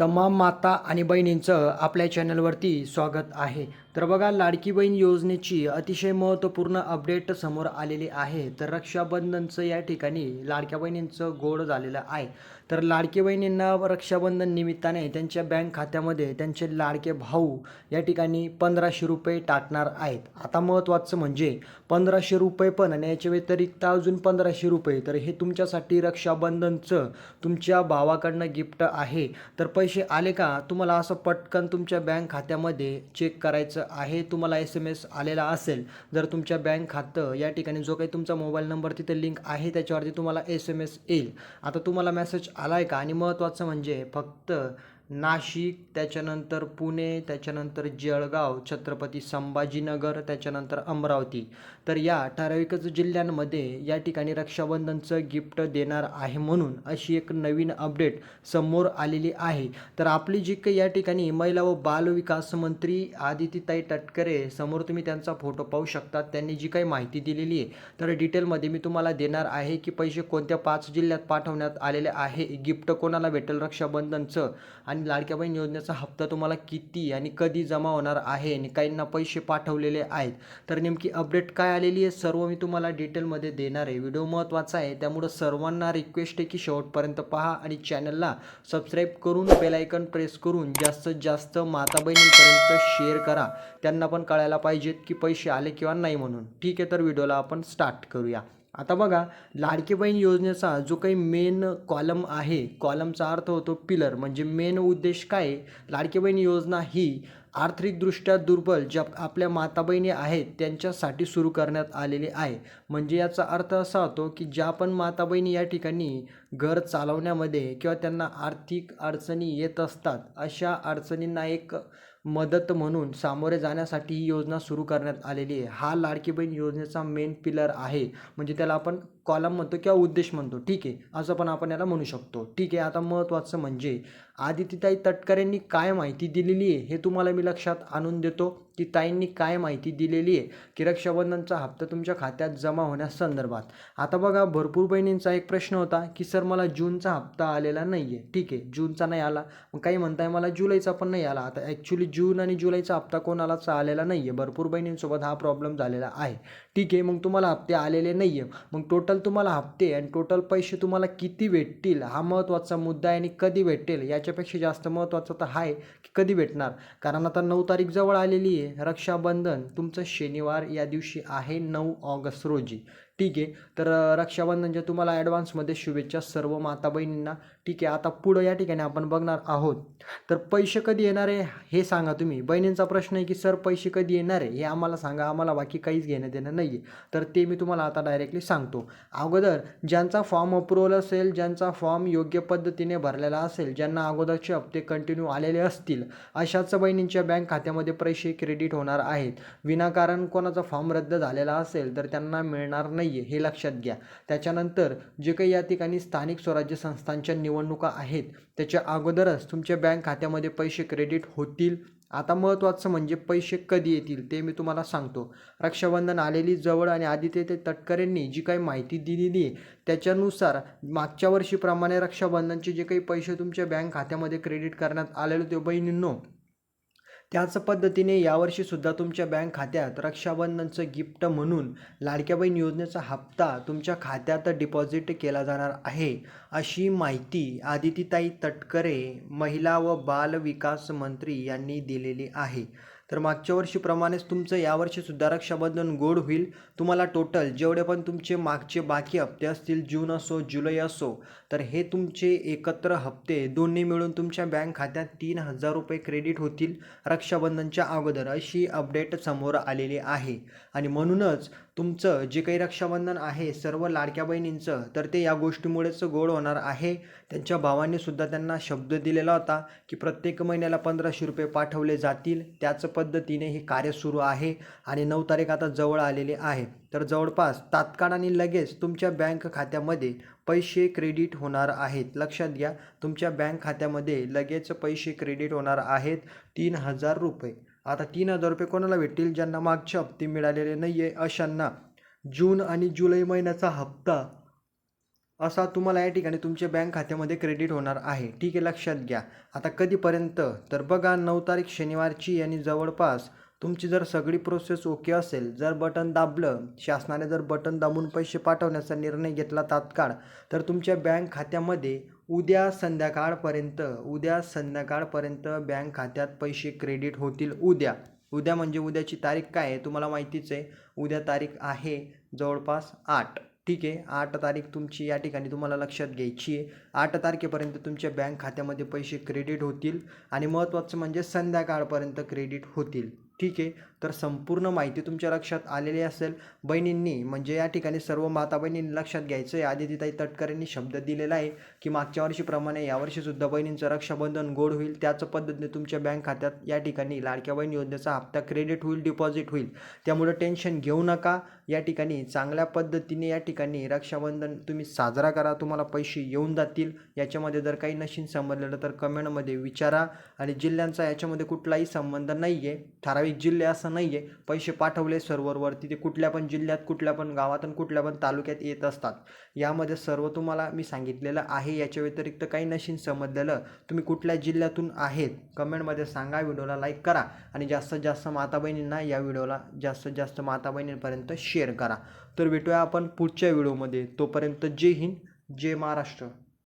तमाम माता आणि बहिणींचं आपल्या चॅनलवरती स्वागत आहे. तर बघा लाडकी बहीण योजनेची अतिशय महत्त्वपूर्ण अपडेट समोर आलेली आहे. तर रक्षाबंधनचं या ठिकाणी लाडक्या बहिणींचं गोड झालेलं आहे. तर लाडकी बहिणींना रक्षाबंधन निमित्ताने त्यांच्या बँक खात्यामध्ये त्यांचे लाडके भाऊ या ठिकाणी पंधराशे रुपये टाकणार आहेत. आता महत्त्वाचं म्हणजे पंधराशे रुपये पण आणि याच्या व्यतिरिक्त अजून पंधराशे रुपये. तर हे तुमच्यासाठी रक्षाबंधनचं तुमच्या भावाकडनं गिफ्ट आहे. तर पैसे आले का? तुम्हाला असं पटकन तुमच्या बँक खात्यामध्ये चेक करायचं आहे तुम्हाला एस एम एस आलेला असेल जर तुमच्या बँक खातं या ठिकाणी जो काही तुमचा मोबाईल नंबर तिथे लिंक आहे त्याच्यावरती तुम्हाला एस एम एस येईल. आता तुम्हाला मेसेज आला आहे का? आणि महत्त्वाचं म्हणजे फक्त नाशिक त्याच्यानंतर पुणे त्याच्यानंतर जळगाव छत्रपती संभाजीनगर त्याच्यानंतर अमरावती. तर या ठराविकच जिल्ह्यांमध्ये या ठिकाणी रक्षाबंधनचं गिफ्ट देणार आहे म्हणून अशी एक नवीन अपडेट समोर आलेली आहे. तर आपली जी काही या ठिकाणी महिला व बालविकास मंत्री आदितीताई तटकरे समोर तुम्ही त्यांचा फोटो पाहू शकता त्यांनी जी काही माहिती दिलेली आहे तर डिटेलमध्ये मी तुम्हाला देणार आहे की पैसे कोणत्या पाच जिल्ह्यात पाठवण्यात आलेले आहे गिफ्ट कोणाला भेटेल रक्षाबंधनचं आणि लाडक्या बहीण योजनेचा हप्ता तुम्हाला किती आणि कधी जमा होणार आहे आणि काहींना पैसे पाठवलेले आहेत? तर नेमकी अपडेट काय आलेली आहे सर्व मी तुम्हाला डिटेलमध्ये देणार आहे. व्हिडिओ महत्त्वाचा आहे त्यामुळं सर्वांना रिक्वेस्ट आहे की शेवटपर्यंत पहा आणि चॅनलला सबस्क्राईब करून बेलायकन प्रेस करून जास्तीत जास्त माता बहिणींपर्यंत शेअर करा. त्यांना पण कळायला पाहिजेत की पैसे आले किंवा नाही म्हणून. ठीक आहे तर व्हिडिओला आपण स्टार्ट करूया. आता बघा लाडकी बहीण योजनेचा जो काही मेन कॉलम आहे कॉलमचा अर्थ होतो पिलर म्हणजे मेन उद्देश काय आहे? लाडकी बहीण योजना ही आर्थिकदृष्ट्या दुर्बल ज्या आपल्या माता बहिणी आहेत त्यांच्यासाठी सुरू करण्यात आलेली आहे म्हणजे याचा अर्थ असा होतो की ज्या पण माता बहिणी या ठिकाणी घर चालवण्यामध्ये किंवा त्यांना आर्थिक अडचणी येत असतात अशा अडचणींना एक मदत म्हणून सामोरे जाण्यासाठी ही योजना सुरू करण्यात आलेली आहे. हा लाडकी बहीण योजनेचा मेन पिलर आहे. म्हणजे त्याला आपण कॉलम म्हणतो किंवा उद्देश म्हणतो. ठीक? आहे असं पण आपण याला म्हणू शकतो. ठीक? आहे आता महत्त्वाचं म्हणजे आदितीताई तटकरेंनी काय माहिती दिलेली आहे? हे तुम्हाला मी लक्षात आणून देतो की ताईंनी काय माहिती दिलेली आहे? की रक्षाबंधनचा हप्ता तुमच्या खात्यात जमा होण्यासंदर्भात आता बघा भरपूर बहिणींचा एक प्रश्न होता की सर मला जूनचा हप्ता आलेला नाही आहे ठीक? आहे जूनचा नाही आला. मग काही म्हणताय मला जुलैचा पण नाही आला. आता ॲक्च्युली जून आणि जुलैचा हप्ता कोणालाच आलेला नाही आहे भरपूर बहिणींसोबत हा प्रॉब्लेम झालेला आहे. ठीक आहे मग तुम्हाला हप्ते आलेले नाही आहे मग टोटल तुम्हाला हप्ते आणि टोटल पैसे तुम्हाला किती भेटतील हा महत्त्वाचा मुद्दा आहे आणि कधी भेटेल याच्यापेक्षा जास्त महत्त्वाचं तर आहे की कधी भेटणार. कारण आता नऊ तारीख जवळ आलेली आहे. रक्षाबंधन तुमचं शनिवार या दिवशी आहे नऊ ऑगस्ट रोजी. ठीक आहे. तर रक्षाबंधनच्या तुम्हाला ॲडव्हान्समध्ये शुभेच्छा सर्व माता बहिणींना ठीक आहे. आता पुढं या ठिकाणी आपण बघणार आहोत. तर पैसे कधी येणार आहे हे सांगा तुम्ही. बहिणींचा प्रश्न आहे की सर पैसे कधी येणार आहे? हे आम्हाला सांगा. आम्हाला बाकी काहीच घेणं देणं नाही आहे तर ते मी तुम्हाला आता डायरेक्टली सांगतो. अगोदर ज्यांचा फॉर्म अप्रुव्हल असेल ज्यांचा फॉर्म योग्य पद्धतीने भरलेला असेल ज्यांना अगोदरचे हप्ते कंटिन्यू आलेले असतील अशाच बहिणींच्या बँक खात्यामध्ये पैसे क्रेडिट होणार आहेत. विनाकारण कोणाचा फॉर्म रद्द झालेला असेल तर त्यांना मिळणार नाही. नाही आहे हे लक्षात घ्या. त्याच्यानंतर जे काही या ठिकाणी स्थानिक स्वराज्य संस्थांच्या निवडणुका आहेत त्याच्या अगोदरच तुमच्या बँक खात्यामध्ये पैसे क्रेडिट होतील. आता महत्त्वाचं म्हणजे पैसे कधी येतील ते मी तुम्हाला सांगतो. रक्षाबंधन आलेली जवळ आणि आदित्य ते तटकरेंनी जी काही माहिती दिलेली आहे त्याच्यानुसार मागच्या वर्षीप्रमाणे रक्षाबंधनचे जे काही पैसे तुमच्या बँक खात्यामध्ये क्रेडिट करण्यात आलेले होते बहिणींनो त्याच पद्धतीने यावर्षीसुद्धा तुमच्या बँक खात्यात रक्षाबंधनचं गिफ्ट म्हणून लाडक्या बहीण योजनेचा हप्ता तुमच्या खात्यात डिपॉझिट केला जाणार आहे. अशी माहिती आदितीताई तटकरे महिला व बाल विकास मंत्री यांनी दिलेली आहे. तर मागच्या वर्षीप्रमाणेच तुमचं यावर्षीसुद्धा रक्षाबंधन गोड होईल. तुम्हाला टोटल जेवढे पण तुमचे मागचे बाकी हप्ते असतील जून असो जुलै असो तर हे तुमचे एकत्र हप्ते दोन्ही मिळून तुमच्या बँक खात्यात तीन हजार रुपये क्रेडिट होतील रक्षाबंधनच्या अगोदर अशी अपडेट समोर आलेली आहे. आणि म्हणूनच तुमचं जे काही रक्षाबंधन आहे सर्व लाडक्या बहिणींचं तर ते या गोष्टीमुळेच गोड होणार आहे. त्यांच्या भावानेसुद्धा त्यांना शब्द दिलेला होता की प्रत्येक महिन्याला पंधराशे रुपये पाठवले जातील. त्याच पद्धतीने हे कार्य सुरू आहे आणि नऊ तारीख आता जवळ आलेली आहे. तर जवळपास तात्काळ आणि लगेच तुमच्या बँक खात्यामध्ये पैसे क्रेडिट होणार आहेत. लक्षात घ्या तुमच्या बँक खात्यामध्ये लगेच पैसे क्रेडिट होणार आहेत तीन हजार रुपये. आता तीन हजार रुपये कोणाला भेटतील ज्यांना मागचे हप्ते मिळालेले नाही आहे अशांना जून आणि जुलै महिन्याचा हप्ता असा तुम्हाला या ठिकाणी तुमच्या बँक खात्यामध्ये क्रेडिट होणार आहे. ठीक आहे लक्षात घ्या. आता कधीपर्यंत? तर बघा नऊ तारीख शनिवारची आणि जवळपास तुमची जर सगळी प्रोसेस ओके असेल जर बटन दाबलं शासनाने जर बटन दाबून पैसे पाठवण्याचा निर्णय घेतला तात्काळ तर तुमच्या बँक खात्यामध्ये उद्या संध्याकाळपर्यंत उद्या संध्याकाळपर्यंत बँक खात्यात पैसे क्रेडिट होतील उद्या. उद्या म्हणजे उद्याची तारीख काय आहे तुम्हाला माहितीच आहे. उद्या तारीख आहे जवळपास आठ. ठीक आहे? आठ तारीख तुमची या ठिकाणी तुम्हाला लक्षात घ्यायची आहे. आठ तारखेपर्यंत तुमच्या बँक खात्यामध्ये पैसे क्रेडिट होतील आणि महत्त्वाचं म्हणजे संध्याकाळपर्यंत क्रेडिट होतील. ठीक आहे. तर संपूर्ण माहिती तुमच्या लक्षात आलेली असेल. बहिणींनी म्हणजे या ठिकाणी सर्व माता बहिणींनी लक्षात घ्यायचं आहे आदितीताई तटकरेंनी शब्द दिलेला आहे की मागच्या वर्षीप्रमाणे यावर्षीसुद्धा बहिणींचं रक्षाबंधन गोड होईल. त्याच पद्धतीने तुमच्या बँक खात्यात या ठिकाणी लाडक्या बहीण योजनेचा हप्ता क्रेडिट होईल डिपॉझिट होईल. त्यामुळे टेन्शन घेऊ नका. या ठिकाणी चांगल्या पद्धतीने या ठिकाणी रक्षाबंधन तुम्ही साजरा करा. तुम्हाला पैसे येऊन जातील. याच्यामध्ये जर काही नशीन समजलेलं तर कमेंटमध्ये विचारा. आणि जिल्ह्यांचा याच्यामध्ये कुठलाही संबंध नाही आहे ठराविक जिल्हे असं नाही आहे पैसे पाठवले सर्व्हरवरती ते कुठल्या पण जिल्ह्यात कुठल्या पण गावात आणि कुठल्या पण तालुक्यात येत असतात. यामध्ये सर्व तुम्हाला मी सांगितलेलं आहे. याच्या व्यतिरिक्त काही नशीन समजलेलं तुम्ही कुठल्या जिल्ह्यातून आहेत कमेंटमध्ये सांगा. व्हिडिओला लाईक करा आणि जास्तीत जास्त माता बहिणींना या व्हिडिओला जास्तीत जास्त माता बहिणींपर्यंत शेअर करा. तर भेटूया आपण पुढच्या व्हिडिओमध्ये. तोपर्यंत जय हिंद जय महाराष्ट्र.